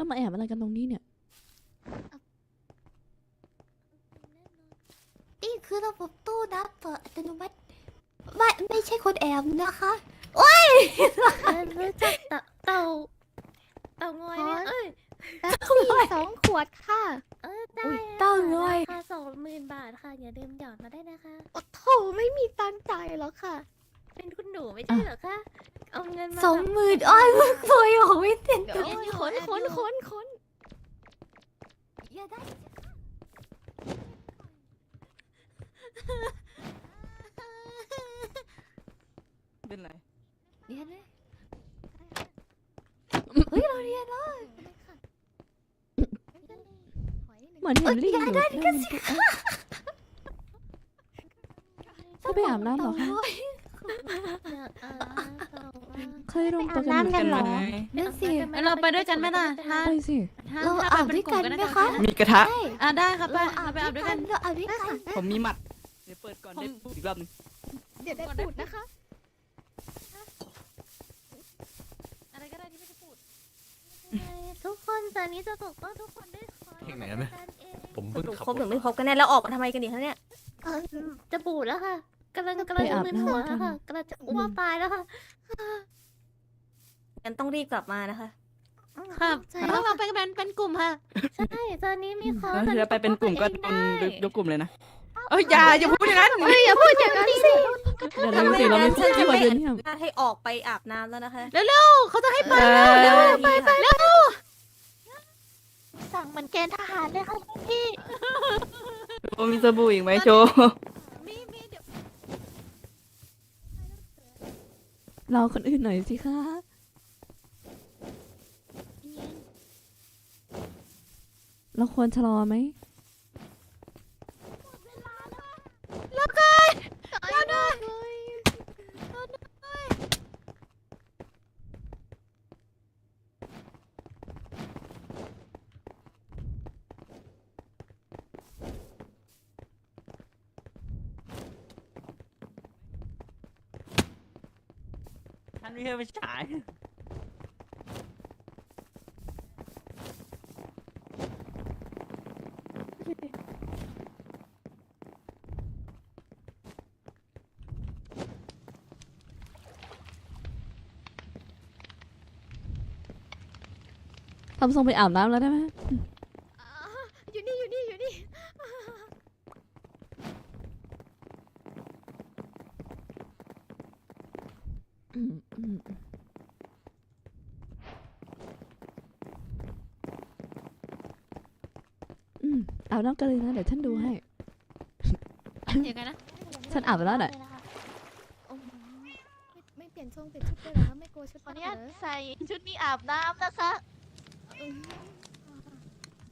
แล้วมาแอบอะไรกันตรงนี้เนี่ย นี่คือระบบตู้นับเปิดอัตโนมัติไม่ไม่ใช่คนแอบนะคะเออรู้จักเต่าเต่าเต่างอยเนี่ยเอ้ยแป๊บซี่สองขวดค่ะ เออได้อุ๊ยค่ะเต่างอย ราคาสองหมื่นบาทค่ะ อย่าลืมหยอดมาได้นะคะ โอ้โถไม่มีตังค์จ่ายแล้วค่ะ เป็นคุณหนูไม่ใช่เหรอคะ เอาเงินมาสองหมื่นอ้อยมึงคุยโอ้ยเต็มเดี๋ยวตัวเดี๋ยวขนเดี๋ยวขนขนขนอย่าได้เป็นไรเรียนเลยเฮ้ยเราเรียนเลยเหมือนเห็นลิงอยู่ได้มันจะไปอาบน้ำเหรอคะอยากอาบ เต่าว่าเคยลงตัวกันไปอาบน้ำกันเหรอไหมนั่นสิงั้นเราไปด้วยกันไหมล่ะถ้าไปสิถ้าเราถ้าอาบไปด้วยเป็กันลุ่ไหมก็คะได้มีกระทะใช่อะได้ครับไปเราอาบไปด้อาวยบด้วยกักันนเราอาบด้วยกันผมมีหมัดเดี๋ยวเปิดก่อนได้อีกรอบหนึงเดี๋ยวได้ปูดนะคะอะไรก็ได้ที่ไม่ใช่พูดทุกคนตอนนี้จะปกป้องทุกคนด้วยคอนเพลงไหนนะการเองผมเพิ่งหนูขับครบหรรือถไม่ครบกันแน่แล้วออกมาทำไมกันดีคะเนี่ยเออจะบูดแล้วค่ะ กำลังกำลังจะมึนหัวแล้วค่ะกำลังจะอ้วกตายแล้วค่ะงั้นต้องรีบกลับมานะคะ ครับใช่เราไปเป็นเป็นกลุ่มค่ะ ใช่ตอนนี้มีคอร์สแล้วเดี๋ยวไปเป็นกลุ่มก็ตโดอนนนี้ยกกลุ่มเลยนะเอ้ยอย่าอย่าพูดอย่างนั้นเฮ้ยอย่าพูดอย่างนั้นสิอย่าลืมสิเราไม่พูดที่วันเดือนเนี่ยให้ออกไปอาบน้ำแล้วนะคะเขาจะให้ไปเร็วไปไปแล้วสั่งเหมือนเกณฑ์ทหารเลยค่ะพี่โจมีสบู่อีกไหมโจ มีมีเดี๋ยว เราคนอื่นหน่อยสิคะเราควรชะลอไหม ท่านไม่ให้ไปฉายทำทรงไปอาบน้ำแล้วได้ไหม อยู่นี่อยู่นี่อยู่นี่ อืมอืม อืมอาบน้ำกันเลยนะเดี๋ยวฉันดูให้ยังไงนะฉันอาบไปแล้วน่ะ โอ้โหไม่ไม่เปลี่ยนทรงเปลี่ยนชุดเลยเหรอคะไม่กลัวชุดวันเหนี้รอใส่ชุดนี้อาบน้ำนะคะ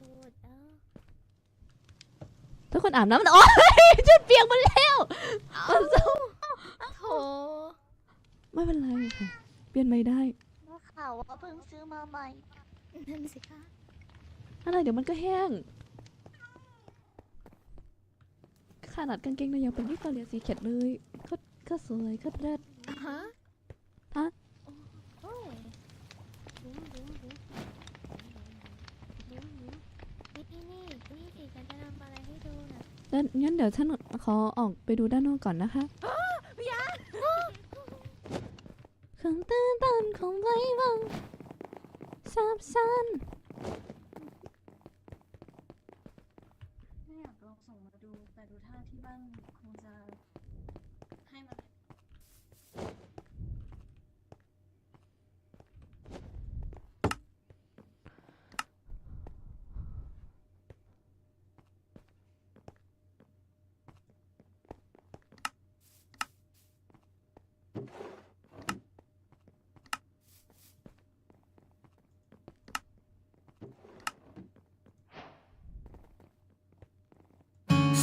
บูดแล้วทุกคนอาบน้ำมันโอ๊ยชุดเปียกหมดแล้วมันส้มโถไม่เป็นไรค่ะ เปลี่ยนไม่ได้ได้ข่าวว่าเพิ่งซื้อมาใหม่นั่นสิคะอะไรเดี๋ยวมันก็แห้ง ขนาดกางเกงในยังเป็นวิกตอเรียซีเข็ดเลยก็ก็สวยก็เลิศอ่าฮะโอ้ยบุ้มบุ้มบุ้มบุ้มบุ้มนี่นี่นี่นี่ฉันจะทำอะไรให้ดูน่ะแล้วงั้นเดี๋ยวฉันขอออกไปดูด้านนอกก่อนนะคะเครื่องตื่นตันของไรบ้างซับซ้อน ไม่อยากลองส่งมาดู แต่ดู ท่าที่บ้านคงจะให้มา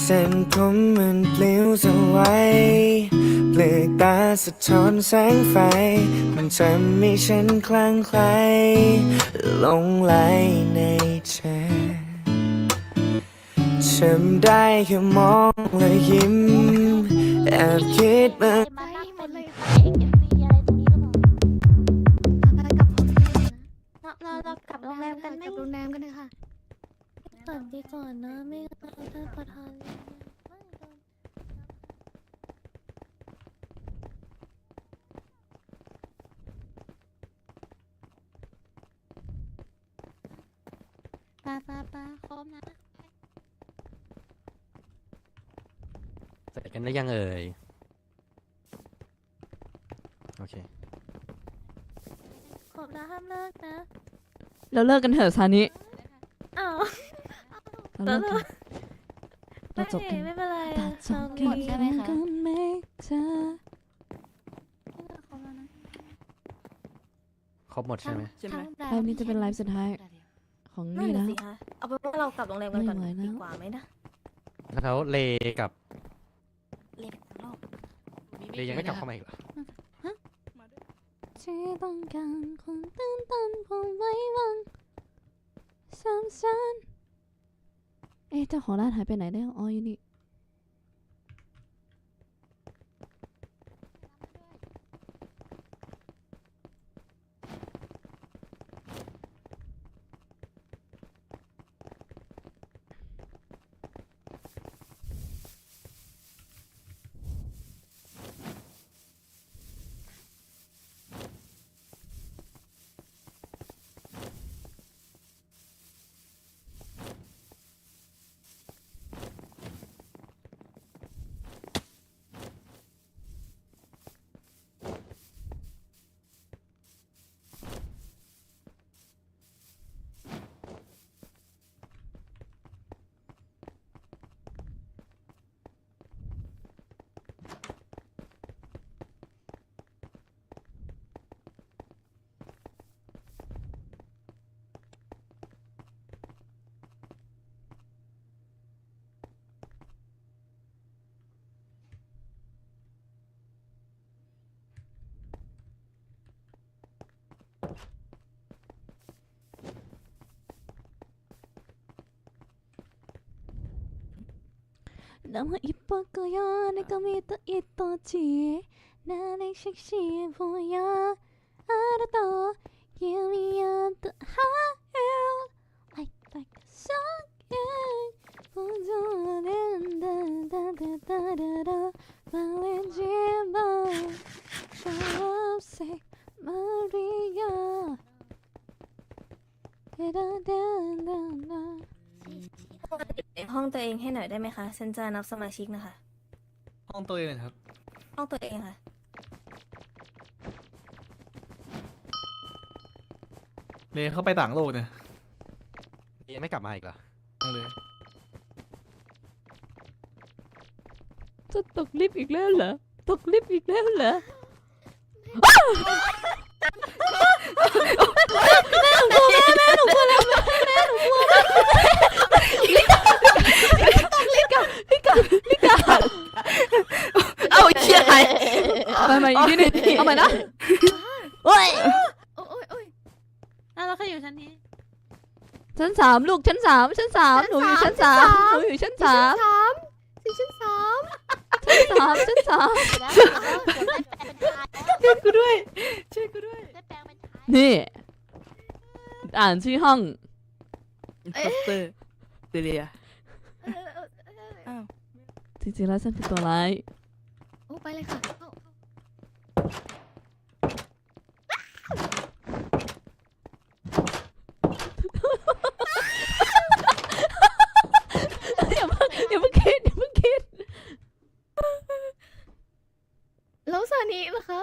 เส้นผมมันปลิวสวายเปลือกตาสะท้อนแสงไฟ มันทำให้ฉันคลั่งไคล้หลงไหลในเธอฉันได้แค่มองและยิ้ม แอบคิดมามานั่งเป็นพระเอกเอ็มวีอะไรตรงนี้หรือเปล่าอะไรกับผมเนี่ยนะเราเราเรากลับโรงแรมกัน ตัดไปก่อนนะ ไม่งั้นาประธานเลยนะปาปาปาโคมนะ เสร็จกันได้ยังเอ่ย โอเค ขอบนะห้ามเลิกนะ เราเลิกกันเถอะซานิอ้า เราเลิกกันเราจบกันไม่เป็นไรตัดจบกันหมดใช่ไหมคะกันไหมเธอครบแล้วนะครบหมดใช่ไหมใช่ไหมไลฟ์นี้จะเป็นไลฟ์สุดท้ายของนั่นนี่น่ะแล้วสิคะเอาเป็นว่าเรากลับโรงแรมกันก่อนไม่ไหวแล้วดีกว่าไหมนะแล้วเลกับเล็กโลกเลยังไม่กลับเข้ามาอีกเหรอที่ต้องการความตื่นตันความไว้วางซ้ำซัน เอ๊ะเจ้าของร้านหายไปไหนแล้วอ๋ออยู่นี่ 生一泊やれかみたい土地なれししぼやあると弓やとはえ I like song 補助でんだだだだだだバレンジバー小生マリア Da da da da da. ห้องตัวเองให้หน่อยได้ไหมคะฉันจะนับสมาชิกนะคะ ห้องตัวเองครับ ห้องตัวเองค่ะ เลเข้าไปต่างโลกเนี่ยเลยังไม่กลับมาอีกเหรอต้องเลย จะตกลิฟต์อีกแล้วเหรอ ตกลิฟต์อีกแล้วเหรอ เอาเชี่ยไเอาใหม่อีกนิดนึงเอาใหม่นะโอ้ยโอ้ยโอ้ยโอ้ยอะเราแค่อยู่ชั้นนี้ ชั้นสามลูกชั้นสามชั้นสามหนูอยู่ชั้นสามหนูอยู่ชั้นสามสามสี่ชั้นสามชั้นสามชั้นสามเดี๋ยวนะเดี๋ยวได้แปลงเป็นชายช่วยกูด้วยช่วยกูด้วยได้แปลงเป็นชายนี่ อ่านชื่อห้องอินสเตอร์ เดเลียเออเออเออเอออ้าวจริงๆแล้วฉันคือตัวร้าย โอ้ไปเลยค่ะเข้าอย่าเพิ่งอย่าเพิ่งคิดอย่าเพิ่งคิด แล้วซานิล่ะคะ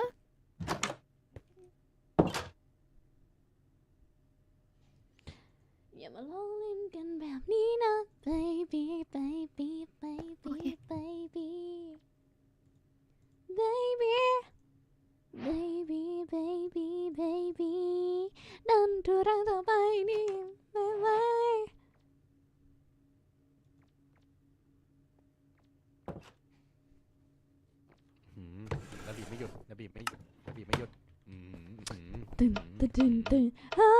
dun, dun, dun, dun. Ah.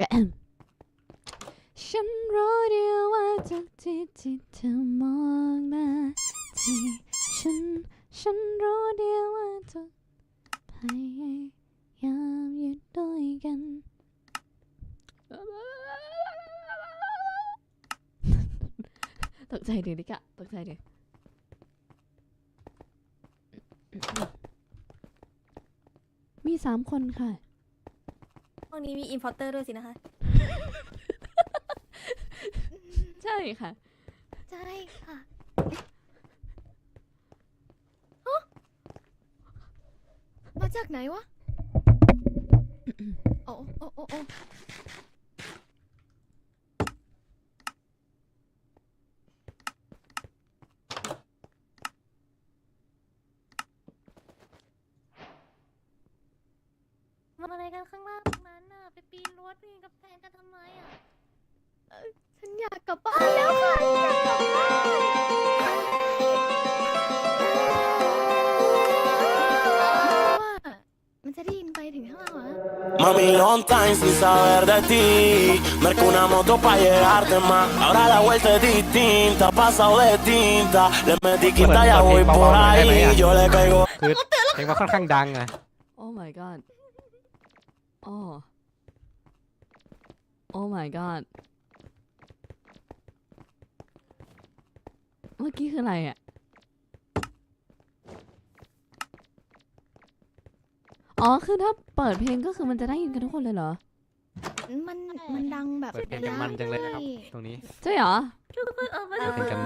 ฉันรู้ดีว่าจากที่ที่เธอมองมาที่ฉัน ฉันรู้ดีว่าทุกพยายามอยู่ด้วยกันตกใจดิดิกะตกใจดิมีสามคนค่ะ ห้องนี้มีอินพอร์เตอร์ด้วยสินะคะ ใช่ค่ะ ใช่ค่ะมาจากไหนวะ โอ้โอ้โอ้โอ้ Mami, long time sin saber de ti. Marco una moto pa' llegarte más. Ahora la vuelta es distinta, pasado de tinta. Le metí quinta, ya voy por ahí. Yo le caigo. คือเพลงมันค่อนข้างดังไง Oh my god โอ้ Oh my god เมื่อกี้คืออะไรอะ อ๋อ คือถ้าเปิดเพลงก็คือมันจะได้ยินกันทุกคนเลยเหรอ มันมันดังแบบเปิดเพลงกันมันจังเลยนะครับ ตรงนี้ใช่เหรอเพลงกัน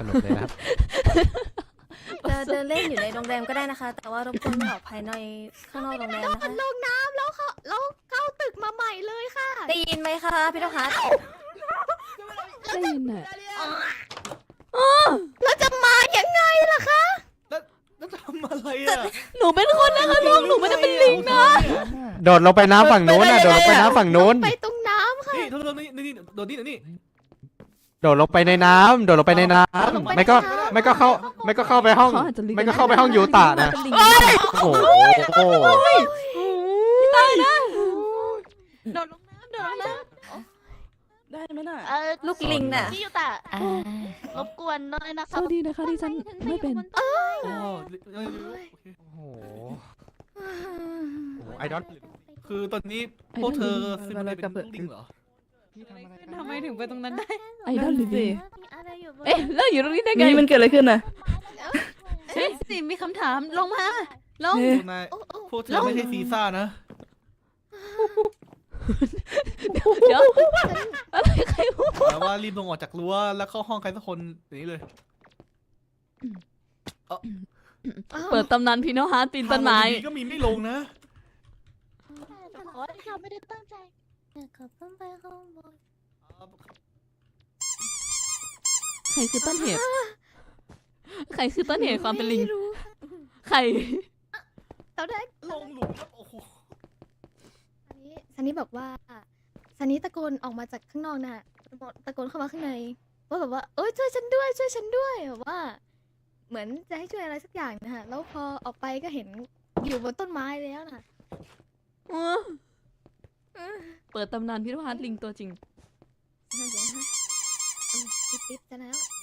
สนุกเลยนะครับจะเดินเล่นอยู่ในโรงแรมก็ได้นะคะ แต่ว่ารบกวนไม่ออกภายในข้างนอกโรงแรมนะคะลงน้ำแล้วเขาแล้วเข้าตึกมาใหม่เลยค่ะ ได้ยินไหมคะพี่ทฮัทได้ยินอะแล้วจะมายังไงล่ะคะ แล้วทำ อะไรอะหนูเป็นคนนะคะลูกหนูไม่ได้เป็นลิงนะ โดดลงไปน้ำฝั่งนู้นน่ะโดดลงไปน้ำฝั่งนู้น ไปตรงน้ำค่ะนี่โดนนี่นี่โดนนี่นี่โดดลงไปในน้ำโดดลงไปในน้ลงไปำไม่ก็ในน้ำไม่ก็เข้าไม่ก็เข้าไปห้องเขาอาจจะลิงไม่ก็เข้าไปห้องยูตะนะเป็นลิงโอ้โหตายนะโดดลงน้ำโดดลงน้ ได้ไหมน่ะเออลูกลิงน่ะพี่ยูตะำอ่ารบกวนด้วยนะสคะวัสดีนะคะที่ฉันไม่เป็นโอ้เออโอเคโอ้โห โอ้โหไอดอล คือตอนนี้พวกเธอซิมอะไรเป็นลิงเหรอ ทำไมถึงไปตรงนั้นได้ ไอดอลหรือสิลิงมีอะไรอยู่บนเอ๊ะแล้วอยู่ตรงนี้ได้ไงนี่มันเกิดอะไรขึ้นน่ะ เฮ้ยสิมีคำถามลงมาลง พวกนายโอ้โอ้พวกเธอไม่ใช่ซีซ่านะ เดี๋ยวอะไรใครพูดแต่ว่ารีบลงออกจากรั้วแล้วเข้าห้องใครสักคนอย่างนี้เลยเปิดตำนานพีโนฮาร์ตปีนต้นไม้ ทางลงดีๆก็มีไม่ลงนะแต่ขอที่เขาไม่ได้ตั้งใจอยากกลับบ้านไปข้างบนใครคือต้นเหตุ ใครคือต้นเหตุความเป็นลิง ไม่รู้ใครเราได้ลงหลุมครับโอ้โห ซันนี้ซันนี้บอกว่าซันนี้ตะโกนออกมาจากข้างนอกน่ะตะโกนเข้ามาข้างในว่าแบบว่าเอ้ยช่วยฉันด้วย ช่วยฉันด้วยแบบว่า เหมือนจะให้ช่วยอะไรสักอย่างนะฮะ แล้วพอออกไปก็เห็นอยู่บนต้นไม้แล้วน่ะเปิดตำนานพิโนฮาร์ตลิงตัวจริงเดี๋ยวนะฮะเออปิดปิดจะแล้ว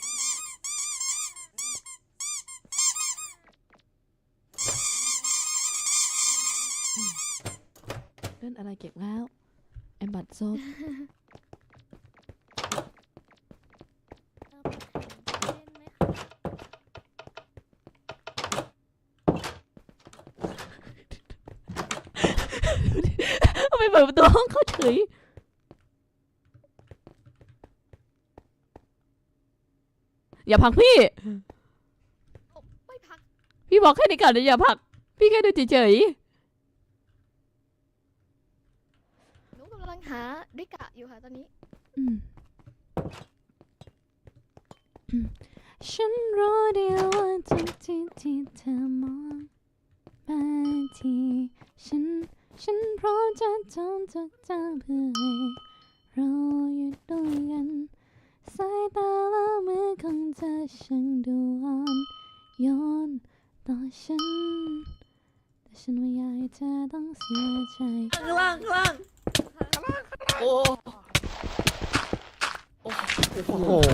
นอะไรเก็บแล้วแอมบัตโซบทำไมเปิดประตูห้องเขาเฉยอย่าผลักพี่ ไม่พัก พี่บอกแค่นี้ก่อนนะอย่าผลัก พี่แค่ดูเฉยหนูกำลัง หาริกะอยู่ค่ะตอนนี้ๆอืมอืมฉันรู้ดีว่าทุกทีที่เธอมองมาที่ฉัน ฉันพร้อมจะทำทุกทางเพื่อให้เราอยู่ด้วยกันสายตาและมือของเธอช่างดูอ่อนโยนต่อฉัน แต่ฉันไม่อยากให้เธอต้องเสียใจ ข้างล่างข้างล่าง โอ้โอ้โอ้โหโอ้โห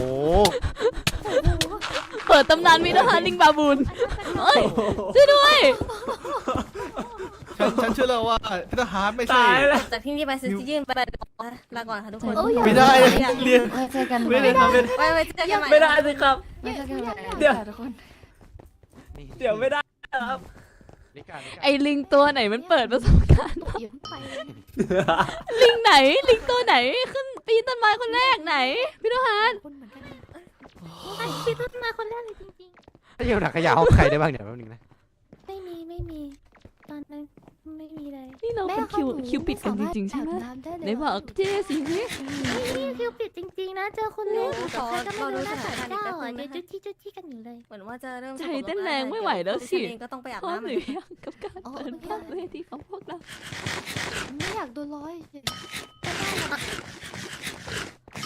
เปิดตำนานมีทหารลิงบาบูนเอ้ยช่วยด้วย ฉันฉันเชื่อแล้วว่าพิทหารไม่ใช่จากที่นี่ไปซื้อยื่นไปลาก่อนค่ะทุกคนไม่ได้ เรียน ไว้เจอกันไม่ได้ทำเป็นไว้ไว้เจอกันใหม่ ไม่ได้สิครับ ไว้เจอกันใหม่เดี๋ยวทุกคน เดี๋ยวไม่ได้ครับ ลิกาลิกาไอลิงตัวไหนมันเปิดประสบการณ์อย่าเพิ่งไปลิงไหน ลิงตัวไหนขึ้นปีนต้นไม้คนแรกไหน พี่ทหารคนเหมือนกันเลยไอ้พี่ต้นมาคนแรกเลยจริงถ้าเยี่ยวหนักขยะห้องใครได้บ้างเดี๋ยวแป๊บนึงนะ ๆ ไม่มีไม่มี ตอนนั้น ไม่มีเลยนี่เราเป็นคิวคิวปิดกันจริงๆใช่ไหมไหนบอกเจ๊สิพี่นี่คิวปิดจริงๆนะเจอคนเล่นขอใครก็รอไม่ดูรู้สนะถานสาการณ์เจ้าแป๊บนึอะงเดี๋ยวนะคะจุดที่จุดที่กันอยู่เลยเหมือนว่าจะเริ่มใจเต้นแรงไม่ไหวแล้วสิดิฉันเองก็ต้องไปอาบพร้อมน้ำหรือยังกับการอ๋อเปิดโอเคภาพเวทีของพวกเราไม่อยากโดนร้อย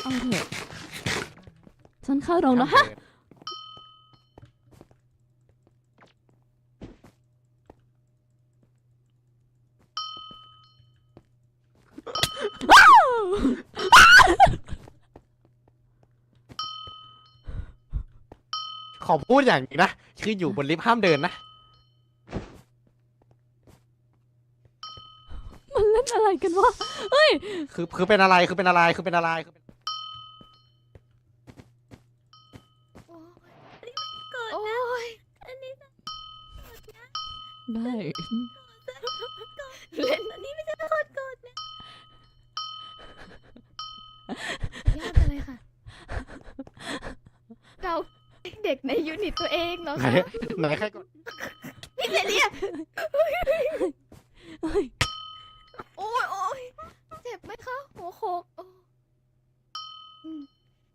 เอาเถอะฉันเข้าโรงแล้วฮะ อพูดอย่างหนึงนะ คืออยู่บนลิฟต์ห้ามเดินนะ มันเล่นอะไรกันวะ เฮ้ย คือคือเป็นอะไรคือเป็นอะไรคือเป็นอะไรคือเป็น ด็กในยูนิตตัวเองเนาะไหนไหนใครกดพี่เจเลียเฮ้ยโอ้ยโอ้ยเจ็บไหมคะหัวโขกโอ้อืม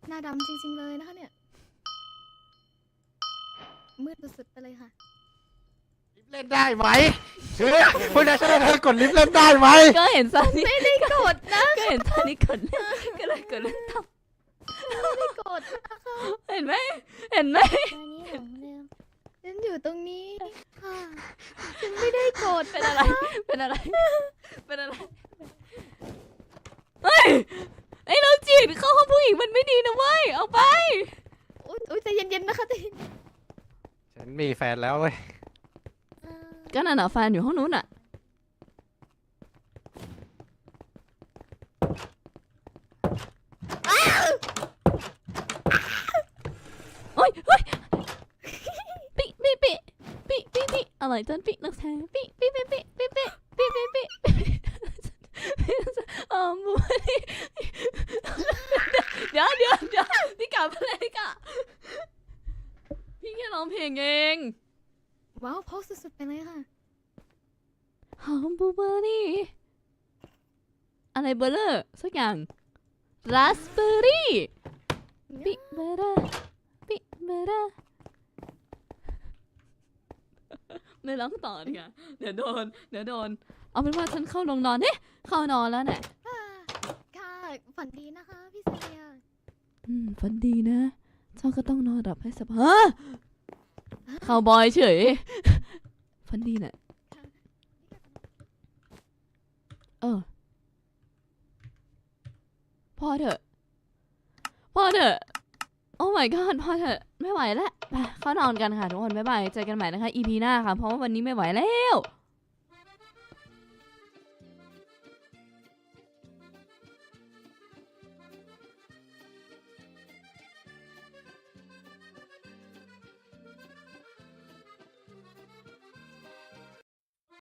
หน้าดำจริง ๆ เลยนะคะเนี่ย มืดสุดๆไปเลยค่ะ ลิฟต์เล่นได้ไหมเฮ้ยพวกนายช่วยเธอกดลิฟต์เล่นได้ไหมก็เห็นซานิไม่ได้กดนะ ก็เห็นซานิกดเล่นก็เลยกดเล่นตามไม่ได้กดนะคะเห็นไหม เห็นไหมตอนนี้หลงลืมฉันอยู่ตรงนี้ค่ะฉันไม่ได้กดเป็นอะไร เป็นอะไร เป็นอะไร เฮ้ย ไอ้เราจีบเข้าห้องผู้หญิงมันไม่ดีนะเว้ย เอาไป อุ๊ยอุ๊ยใจเย็นๆนะคะใจเย็นฉันมีแฟนแล้วเว้ยเออก็นั่นน่ะแฟนอยู่ห้องนู้นอะ โอ้ยเฮ้ยปิปิปิปิปิ ปิอะไรจันปินักแท้ปิปิปิปิปิปิปิปิปิปิอ๋อบูนี่เดี๋ยวเดี๋ยวเดี๋ยวนี่กลับมาเลยนี่กะพี่แค่ร้องเพลงเองว้าวเพราะสุดๆไปเลยค่ะหอมบลูเบอร์รี่อะไรเบอร์เลอร์สักอย่างราสเบอร์รี่ปิเบอร์เรอร์ปิเบอร์ เรอร์ไม่ร้องต่อดีกว่าเดี๋ยวโดน เดี๋ยวโดน เอาเป็นว่าฉันเข้าลงนอนเฮ้เข้านอนแล้วเนี่ยค่ะค่ะฝันดีนะคะพี่เซียอืมฝันดีนะเจ้าก็ต้องนอนหลับให้สบายฮะเข้าบอยเฉยฝันดีน่ะเออพอเถอะพอเถอะ โอ้ my god พอเถอะไม่ไหวแล้วไปเข้านอนกันค่ะทุกคนบ๊ายบายเจอกันใหม่นะคะ EP หน้าค่ะ เพราะว่าวันนี้ไม่ไหวแล้ว